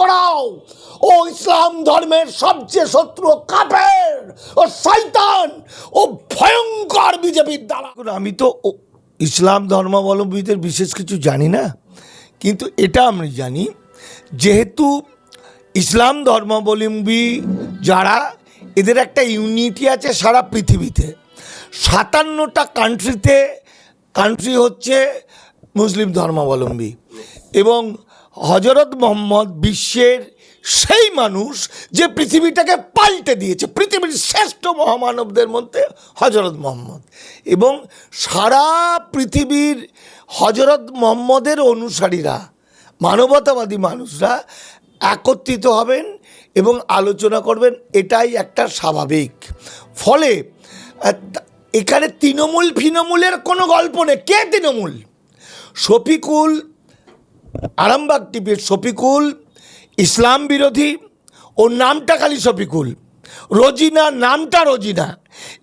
করাও। ও ইসলাম ধর্মের সবচেয়ে শত্রু কাফের, ও শয়তান, ও ভয়ঙ্কর বিজেপির দ্বারা। আমি তো ইসলাম ধর্মাবলম্বীদের বিশেষ কিছু জানি না, কিন্তু এটা আমি জানি, যেহেতু ইসলাম ধর্মাবলম্বী যারা, এদের একটা ইউনিটি আছে সারা পৃথিবীতে। সাতান্নটা কান্ট্রিতে কান্ট্রি হচ্ছে মুসলিম ধর্মাবলম্বী। এবং হজরত মোহাম্মদ বিশ্বের সেই মানুষ যে পৃথিবীটাকে পাল্টে দিয়েছে, পৃথিবীর শ্রেষ্ঠ মহামানবদের মধ্যে হজরত মোহাম্মদ। এবং সারা পৃথিবীর হজরত মোহাম্মদের অনুসারীরা, মানবতাবাদী মানুষরা একত্রিত হবেন এবং আলোচনা করবেন, এটাই একটা স্বাভাবিক। ফলে এখানে তৃণমূল, ফিনমূলের কোনো গল্প নেই। কে তৃণমূল? শফিকুল আরামবাগ টিভির শফিকুল, ইসলাম বিরোধী ও নামটা খালি শফিকুল। রোজিনা, নামটা রোজিনা।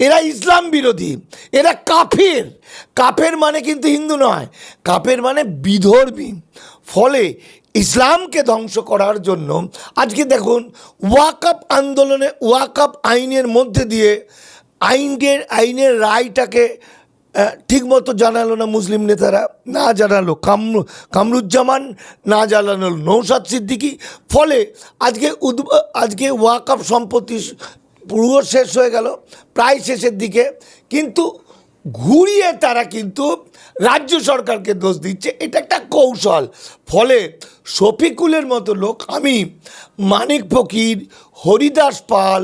এরা ইসলাম বিরোধী, এরা কাফের। কাফের মানে কিন্তু হিন্দু নয়, কাফের মানে বিধর্মী। ফলে ইসলামকে ধ্বংস করার জন্য আজকে দেখুন ওয়াকআপ আন্দোলনে ওয়াকআপ আইনের মধ্যে দিয়ে আইনের আইনের রায়টাকে ঠিকমতো জানালো না মুসলিম নেতারা, না জানালো। কামরু কামরুজ্জামান না জানালো। নৌসাদ সিদ্দিকি, ফলে আজকে উদ্ভ আজকে ওয়াকআপ সম্পত্তি পুরো শেষ হয়ে গেল, প্রায় শেষের দিকে। কিন্তু ঘুরিয়ে তারা কিন্তু রাজ্য সরকারকে দোষ দিচ্ছে, এটা একটা কৌশল। ফলে শফিকুলের মতো লোক আমি মানিক ফকির, হরিদাস পাল,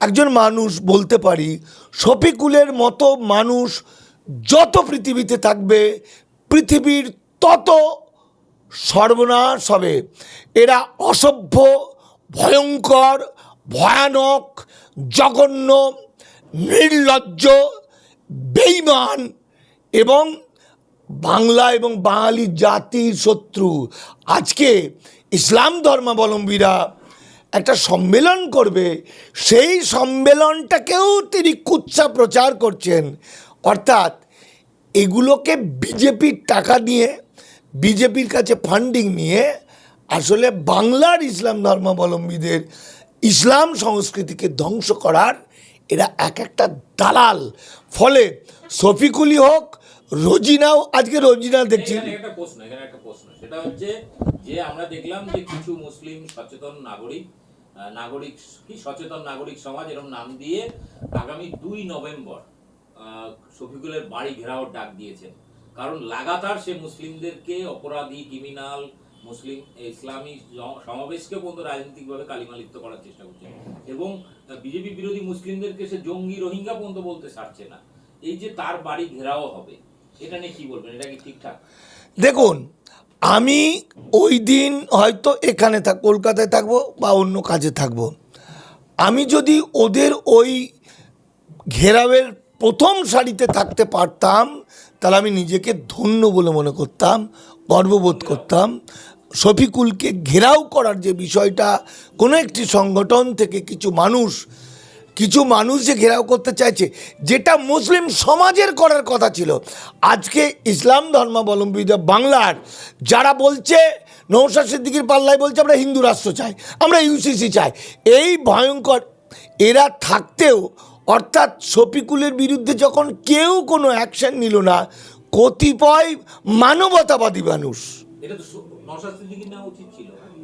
একজন মানুষ বলতে পারি, শফিকুলের মতো মানুষ যত পৃথিবীতে থাকবে, পৃথিবীর তত সর্বনাশ হবে। এরা অসভ্য, ভয়ঙ্কর, ভয়ানক, জঘন্য, নির্লজ্জ বেইমান এবং বাংলা এবং বাঙালি জাতির শত্রু। আজকে ইসলাম ধর্মাবলম্বীরা একটা সম্মেলন করবে। সেই সম্মেলনটাকেও তিনি কুচ্ছা প্রচার করছেন। অর্থাৎ এগুলোকে বিজেপির টাকা নিয়ে বিজেপির কাছে ফান্ডিং নিয়ে আসলে বাংলার ইসলাম ধর্মাবলম্বীদের ইসলাম সংস্কৃতিকে ধ্বংস করার এরা এক একটা দালাল। ফলে শফিকুলি হোক, রোজিনাও, আজকে রোজিনা দেখছি। সেটা হচ্ছে যে আমরা দেখলাম যে কিছু মুসলিম সচেতন নাগরিক নাগরিক কি সচেতন নাগরিক সমাজ এরকম নাম দিয়ে আগামী দুই নভেম্বর শফিকুলের বাড়ি ঘেরাও ডাক দিয়েছেন। কারণ লাগাতার সে মুসলিমদেরকে অপরাধী ক্রিমিনাল মুসলিম, ইসলামী সমাবেশকে পর্যন্ত রাজনৈতিকভাবে কালিমালিপ্ত করার চেষ্টা করছে এবং বিজেপি বিরোধী মুসলিমদেরকে সে জঙ্গি রোহিঙ্গা পর্যন্ত বলতে ছাড়ছে না। এই যে তার বাড়ি ঘেরাও হবে, এটা নিয়ে কি বলবেন? এটা কি ঠিকঠাক? দেখুন, আমি ওই দিন হয়তো এখানে থাক, কলকাতায় থাকব বা অন্য কাজে থাকব। আমি যদি ওদের ওই ঘেরাওয়ের প্রথম সারিতে থাকতে পারতাম, তাহলে আমি নিজেকে ধন্য বলে মনে করতাম, গর্ববোধ করতাম। শফিকুলকে ঘেরাও করার যে বিষয়টা, কোনো একটি সংগঠন থেকে কিছু মানুষ কিছু মানুষ যে ঘেরাও করতে চাইছে, যেটা মুসলিম সমাজের করার কথা ছিল। আজকে ইসলাম ধর্মাবলম্বীদের বাংলার, যারা বলছে নৌশাদ সিদ্দিকির পাল্লায় বলছে, আমরা হিন্দু রাষ্ট্র চাই, আমরা ইউসিসি চাই। এই ভয়ঙ্কর, এরা থাকতেও অর্থাৎ শফিকুলের বিরুদ্ধে যখন কেউ কোনো অ্যাকশন নিল না কতিপয় মানবতাবাদী মানুষ।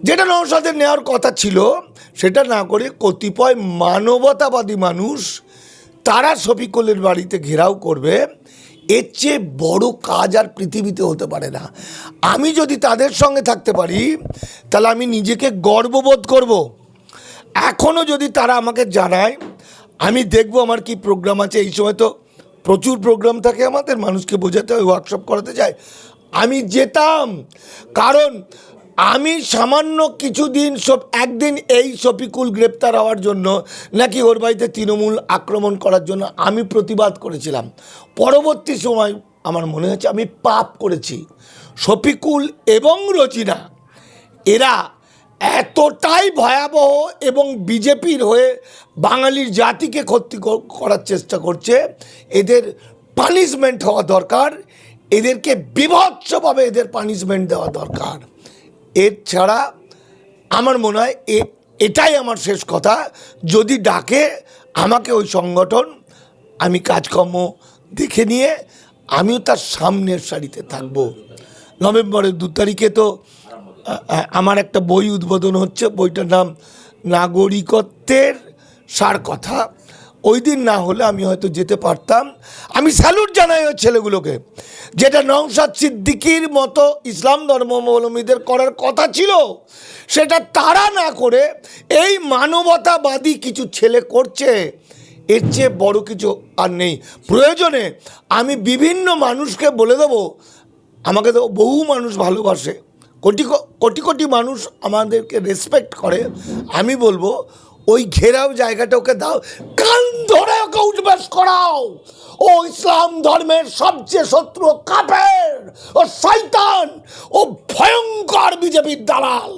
যেটা নৌসাদের নেওয়ার কথা ছিল সেটা না করে কতিপয় মানবতাবাদী মানুষ তারা শফিকুলের বাড়িতে ঘেরাও করবে এর চেয়ে বড় কাজ আর পৃথিবীতে হতে পারে না। আমি যদি তাদের সঙ্গে থাকতে পারি তাহলে আমি নিজেকে গর্ববোধ করব। এখনও যদি তারা আমাকে জানায় আমি দেখব আমার কি প্রোগ্রাম আছে। এই সময় তো প্রচুর প্রোগ্রাম থাকে আমাদের, মানুষকে বোঝাতে হয় ওয়ার্কশপ করাতে যায়। আমি যেতাম, কারণ আমি সামান্য কিছুদিন সব, একদিন এই শফিকুল গ্রেপ্তার হওয়ার জন্য, নাকি ওর বাড়িতে তৃণমূল আক্রমণ করার জন্য আমি প্রতিবাদ করেছিলাম। পরবর্তী সময় আমার মনে হচ্ছে আমি পাপ করেছি। শফিকুল এবং রচিনা, এরা এতটাই ভয়াবহ এবং বিজেপির হয়ে বাঙালির জাতিকে ক্ষতি করার চেষ্টা করছে, এদের পানিশমেন্ট হওয়া দরকার, এদেরকে বিভৎসভাবে এদের পানিশমেন্ট দেওয়া দরকার। এর ছাড়া আমার মনে হয় এ- এটাই আমার শেষ কথা। যদি ডাকে আমাকে ওই সংগঠন, আমি কাজকর্ম দেখে নিয়ে আমিও তার সামনের সারিতে থাকব। নভেম্বরের দু তারিখে তো আমার একটা বই উদ্বোধন হচ্ছে, বইটার নাম নাগরিকত্বের সার কথা। ওই দিন না হলে আমি হয়তো যেতে পারতাম। আমি স্যালুট জানাই ওই ছেলেগুলোকে, যেটা নওশাদ সিদ্দিকির মতো ইসলাম ধর্মাবলম্বীদের করার কথা ছিল। সেটা তারা না করে এই মানবতাবাদী কিছু ছেলে করছে। এর চেয়ে বড় কিছু আর নেই। প্রয়োজনে আমি বিভিন্ন মানুষকে বলে দেবো, আমাকে তো বহু মানুষ ভালোবাসে। কোটি কোটি কোটি মানুষ আমাদেরকে রেসপেক্ট করে। আমি বলব, ওই ঘেরাও জায়গাটা ওকে দাও। কান ধরে ওকে উঠবাস করাও। ও ইসলাম ধর্মের সবচেয়ে শত্রু কাপের, ও শয়তান, ও ভয়ঙ্কর বিজেপির দালাল।